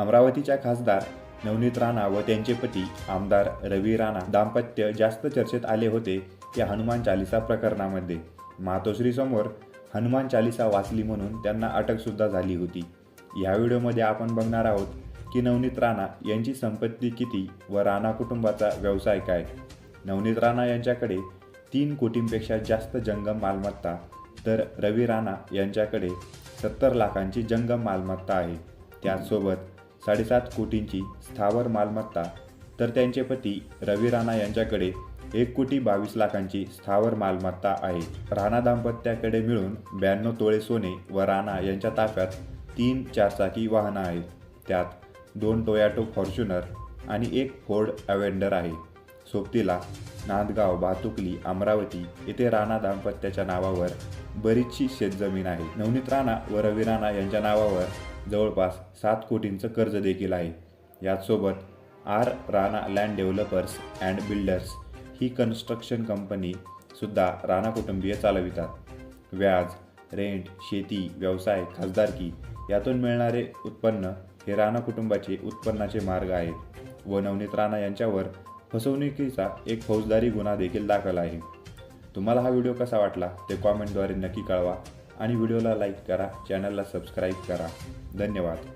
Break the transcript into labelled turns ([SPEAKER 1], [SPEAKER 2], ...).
[SPEAKER 1] अमरावतीच्या खासदार नवनीत राणा व त्यांचे पती आमदार रवी राणा दाम्पत्य जास्त चर्चेत आले होते या हनुमान चालिसा प्रकरणामध्ये. मातोश्रीसमोर हनुमान चालिसा वाचली म्हणून त्यांना अटकसुद्धा झाली होती. या व्हिडिओमध्ये आपण बघणार आहोत की नवनीत राणा यांची संपत्ती किती व राणा कुटुंबाचा व्यवसाय काय? नवनीत राणा यांच्याकडे तीन कोटींपेक्षा जास्त जंगम मालमत्ता तर रवी राणा यांच्याकडे सत्तर लाखांची जंगम मालमत्ता आहे. त्याचसोबत साडेसात कोटींची स्थावर मालमत्ता तर त्यांचे पती रवी राणा यांच्याकडे एक कोटी बावीस लाखांची स्थावर मालमत्ता आहे. राणा दाम्पत्याकडे मिळून ब्याण्णव तोळे सोने व राणा यांच्या ताफ्यात तीन चारचाकी वाहनं आहेत. त्यात दोन टोयाटो फॉर्च्युनर आणि एक फोर्ड अवेंडर आहे. सोबतीला नांदगाव भातुकली अमरावती येथे राणा दाम्पत्याच्या नावावर बरीचशी शेतजमीन आहे. नवनीत राणा व रवी राणा यांच्या नावावर जवळपास सात कोटींचं कर्ज देखील आहे. याचसोबत R. Rana land developers and builders he construction company सुद्धा राणा कुटुंबीय चालवितात. व्याज रेंट शेती व्यवसाय खासदारकी यातून मिळणारे उत्पन्न हे राणा कुटुंबाचे उत्पन्नाचे मार्ग आहेत व नवनीत राणा यांच्यावर फसवणुकीचा एक फौजदारी गुन्हा देखील दाखल आहे. तुम्हाला हा व्हिडिओ कसा वाटला ते कॉमेंटद्वारे नक्की कळवा आणि व्हिडिओला लाईक करा चॅनलला सबस्क्राईब करा. धन्यवाद.